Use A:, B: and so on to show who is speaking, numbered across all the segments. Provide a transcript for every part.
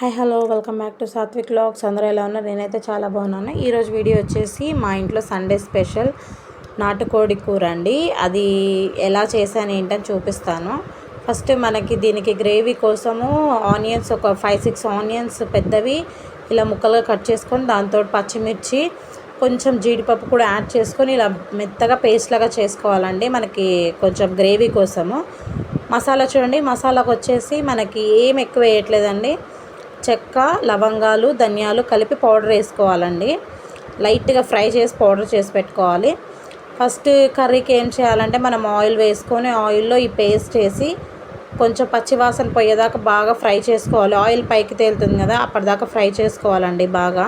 A: Hi hello welcome back to Satvik vlogs అందరూ ఎలా ఉన్నారు? నేనైతే చాలా బాగున్నాను. ఈరోజు వీడియో వచ్చేసి మా ఇంట్లో సండే స్పెషల్ నాటుకోడి కూర అండి. అది ఎలా చేశాను ఏంటని చూపిస్తాను. ఫస్ట్ మనకి దీనికి గ్రేవీ కోసము ఆనియన్స్ ఒక ఫైవ్ సిక్స్ ఆనియన్స్ పెద్దవి ఇలా ముక్కలుగా కట్ చేసుకొని దాంతో పచ్చిమిర్చి కొంచెం జీడిపప్పు కూడా యాడ్ చేసుకొని ఇలా మెత్తగా పేస్ట్ లాగా చేసుకోవాలండి. మనకి కొంచెం గ్రేవీ కోసము. మసాలా చూడండి మసాలాకు వచ్చేసి మనకి ఏం ఎక్కువ వేయట్లేదండి. చెక్క లవంగాలు ధనియాలు కలిపి పౌడర్ వేసుకోవాలండి. లైట్గా ఫ్రై చేసి పౌడర్ చేసి పెట్టుకోవాలి. ఫస్ట్ కర్రీకి ఏం చేయాలంటే మనం ఆయిల్ వేసుకొని ఆయిల్లో ఈ పేస్ట్ వేసి కొంచెం పచ్చివాసన పోయేదాకా బాగా ఫ్రై చేసుకోవాలి. ఆయిల్ పైకి తేలుతుంది కదా అప్పటిదాకా ఫ్రై చేసుకోవాలండి బాగా.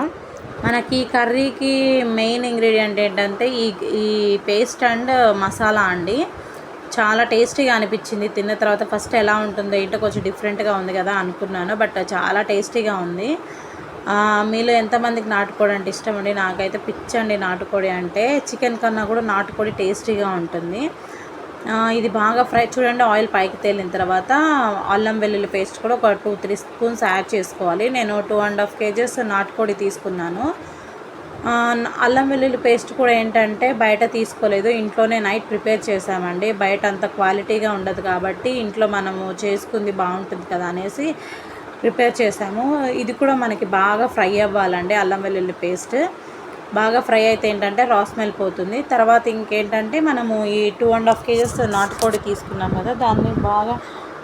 A: మనకి ఈ కర్రీకి మెయిన్ ఇంగ్రీడియంట్ ఏంటంటే ఈ ఈ పేస్ట్ అండ్ మసాలా అండి. చాలా టేస్టీగా అనిపించింది. తిన్న తర్వాత ఫస్ట్ ఎలా ఉంటుందో ఏంటో కొంచెం డిఫరెంట్గా ఉంది కదా అనుకున్నాను. బట్ చాలా టేస్టీగా ఉంది. మీలో ఎంతమందికి నాటుకోడి అంటే ఇష్టం అండి? నాకైతే పిచ్చండి నాటుకోడి అంటే చికెన్ కన్నా కూడా నాటుకోడి టేస్టీగా ఉంటుంది. ఇది బాగా ఫ్రై చూడండి ఆయిల్ పైకి తేలిన తర్వాత అల్లం వెల్లుల్లి పేస్ట్ కూడా ఒక టూ త్రీ స్పూన్స్ యాడ్ చేసుకోవాలి. నేను టూ అండ్ హాఫ్ కేజెస్ నాటుకోడి తీసుకున్నాను. అల్లం వెల్లుల్లి పేస్ట్ కూడా ఏంటంటే బయట తీసుకోలేదు. ఇంట్లోనే నైట్ ప్రిపేర్ చేసామండి బయట అంత క్వాలిటీగా ఉండదు కాబట్టి ఇంట్లో మనము చేసుకుంది బాగుంటుంది కదా అనేసి ప్రిపేర్ చేసాము ఇది కూడా మనకి బాగా ఫ్రై అవ్వాలండి అల్లం వెల్లుల్లి పేస్ట్. బాగా ఫ్రై అయితే ఏంటంటే రా స్మెల్ పోతుంది. తర్వాత ఇంకేంటంటే మనము ఈ టూ అండ్ హాఫ్ కేజెస్ నాటుకోడి తీసుకున్నాం కదా దాన్ని బాగా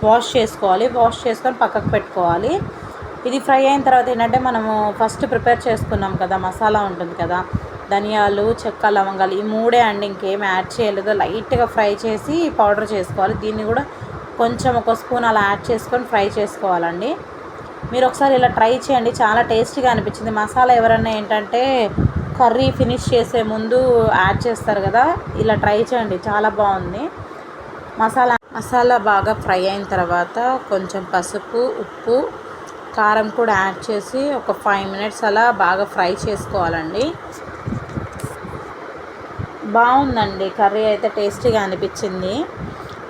A: వాష్ చేసుకోవాలి. వాష్ చేసుకొని పక్కకు పెట్టుకోవాలి. ఇది ఫ్రై అయిన తర్వాత ఏంటంటే మనము ఫస్ట్ ప్రిపేర్ చేసుకున్నాం కదా మసాలా ఉంటుంది కదా ధనియాలు చెక్క లవంగాలు ఈ మూడే అండి ఇంకేం యాడ్ చేయలేదు. లైట్గా ఫ్రై చేసి పౌడర్ చేసుకోవాలి. దీన్ని కూడా కొంచెం ఒక స్పూన్ అలా యాడ్ చేసుకొని ఫ్రై చేసుకోవాలండి. మీరు ఒకసారి ఇలా ట్రై చేయండి. చాలా టేస్టీగా అనిపించింది. మసాలా ఎవరన్నా ఏంటంటే కర్రీ ఫినిష్ చేసే ముందు యాడ్ చేస్తారు కదా ఇలా ట్రై చేయండి. చాలా బాగుంది. మసాలా మసాలా బాగా ఫ్రై అయిన తర్వాత కొంచెం పసుపు ఉప్పు కారం కూడా యాడ్ చేసి ఒక ఫైవ్ మినిట్స్ అలా బాగా ఫ్రై చేసుకోవాలండి. బాగుందండి. కర్రీ అయితే టేస్టీగా అనిపించింది.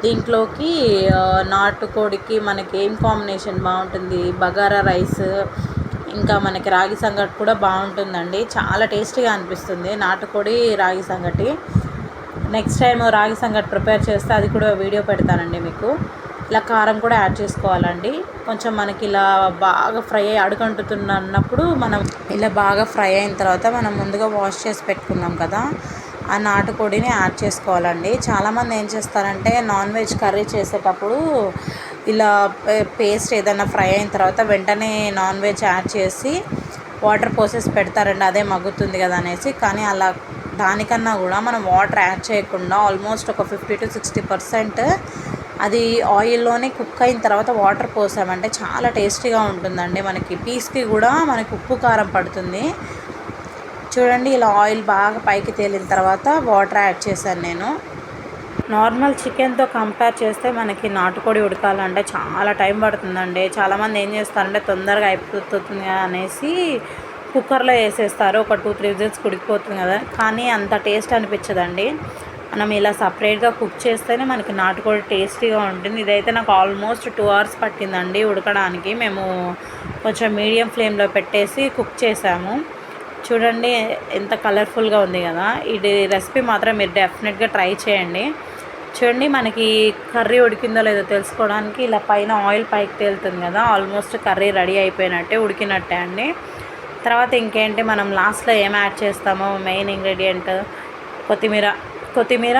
A: దీంట్లోకి నాటుకోడికి మనకి ఏం కాంబినేషన్ బాగుంటుంది? బగారా రైస్ ఇంకా మనకి రాగి సంగటి కూడా బాగుంటుందండి. చాలా టేస్టీగా అనిపిస్తుంది నాటుకోడి రాగి సంగటి. నెక్స్ట్ టైం రాగి సంగటి ప్రిపేర్ చేస్తే అది కూడా వీడియో పెడతానండి మీకు. ఇలా కారం కూడా యాడ్ చేసుకోవాలండి. కొంచెం మనకి ఇలా బాగా ఫ్రై అయ్యి అడుగంటుతున్నప్పుడు మనం ఇలా బాగా ఫ్రై అయిన తర్వాత మనం ముందుగా వాష్ చేసి పెట్టుకున్నాం కదా ఆ నాటుకోడిని యాడ్ చేసుకోవాలండి. చాలామంది ఏం చేస్తారంటే నాన్ వెజ్ కర్రీ చేసేటప్పుడు ఇలా పేస్ట్ ఏదైనా ఫ్రై అయిన తర్వాత వెంటనే నాన్ వెజ్ యాడ్ చేసి వాటర్ పోసేసి పెడతారండి. అదే మగ్గుతుంది కదా అనేసి. కానీ అలా దానికన్నా కూడా మనం వాటర్ యాడ్ చేయకుండా ఆల్మోస్ట్ ఒక ఫిఫ్టీ టు సిక్స్టీ పర్సెంట్ అది ఆయిల్లోనే కుక్ అయిన తర్వాత వాటర్ పోసామంటే చాలా టేస్టీగా ఉంటుందండి మనకి. పీస్కి కూడా మనకి ఉప్పు కారం పడుతుంది. చూడండి ఇలా ఆయిల్ బాగా పైకి తేలిన తర్వాత వాటర్ యాడ్ చేశాను నేను. నార్మల్ చికెన్తో కంపేర్ చేస్తే మనకి నాటుకోడి ఉడకాలంటే చాలా టైం పడుతుందండి. చాలామంది ఏం చేస్తారంటే తొందరగా అయిపోతుంది అనేసి కుక్కర్లో వేసేస్తారు. ఒక టూ త్రీ విజిల్స్ ఉడికిపోతుంది కదా. కానీ అంత టేస్ట్ అనిపించదండి. మనం ఇలా సపరేట్గా కుక్ చేస్తేనే మనకి నాటుకోడి టేస్టీగా ఉంటుంది. ఇదైతే నాకు ఆల్మోస్ట్ టూ అవర్స్ పట్టిందండి ఉడకడానికి. మేము కొంచెం మీడియం ఫ్లేమ్లో పెట్టేసి కుక్ చేసాము. చూడండి ఎంత కలర్ఫుల్గా ఉంది కదా. ఇది రెసిపీ మాత్రం మీరు డెఫినెట్గా ట్రై చేయండి. చూడండి మనకి కర్రీ ఉడికిందో లేదో తెలుసుకోవడానికి ఇలా పైన ఆయిల్ పైకి తేలుతుంది కదా. ఆల్మోస్ట్ కర్రీ రెడీ అయిపోయినట్టే ఉడికినట్టే అండి. తర్వాత ఇంకేంటి మనం లాస్ట్లో ఏం యాడ్ చేస్తామో మెయిన్ ఇంగ్రీడియంట్ కొత్తిమీర. కొత్తిమీర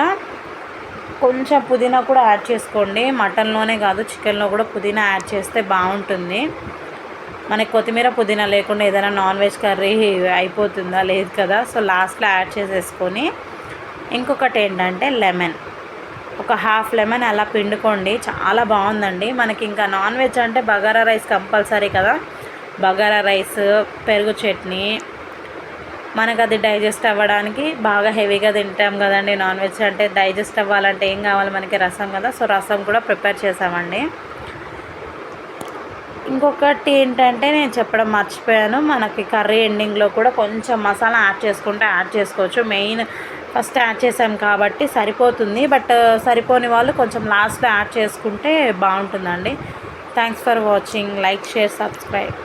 A: కొంచెం పుదీనా కూడా యాడ్ చేసుకోండి. మటన్లోనే కాదు చికెన్లో కూడా పుదీనా యాడ్ చేస్తే బాగుంటుంది. మనకి కొత్తిమీర పుదీనా లేకుండా ఏదైనా నాన్ వెజ్ కర్రీ అయిపోతుందా? లేదు కదా. సో లాస్ట్లో యాడ్ చేసేసుకొని ఇంకొకటి ఏంటంటే లెమన్. ఒక హాఫ్ లెమన్ అలా పిండుకోండి. చాలా బాగుందండి. మనకి ఇంకా నాన్ వెజ్ అంటే బగారా రైస్ కంపల్సరీ కదా. బగారా రైస్ పెరుగు చట్నీ మనకు అది డైజెస్ట్ అవ్వడానికి బాగా హెవీగా తింటాం కదండి నాన్ వెజ్. అంటే డైజెస్ట్ అవ్వాలంటే ఏం కావాలి మనకి? రసం కదా. సో రసం కూడా ప్రిపేర్ చేసామండి. ఇంకొకటి ఏంటంటే నేను చెప్పడం మర్చిపోయాను. మనకి కర్రీ ఎండింగ్లో కూడా కొంచెం మసాలా యాడ్ చేసుకుంటే యాడ్ చేసుకోవచ్చు. మెయిన్ ఫస్ట్ యాడ్ చేసాం కాబట్టి సరిపోతుంది. బట్ సరిపోని వాళ్ళు కొంచెం లాస్ట్లో యాడ్ చేసుకుంటే బాగుంటుందండి. Thanks for watching. Like share subscribe.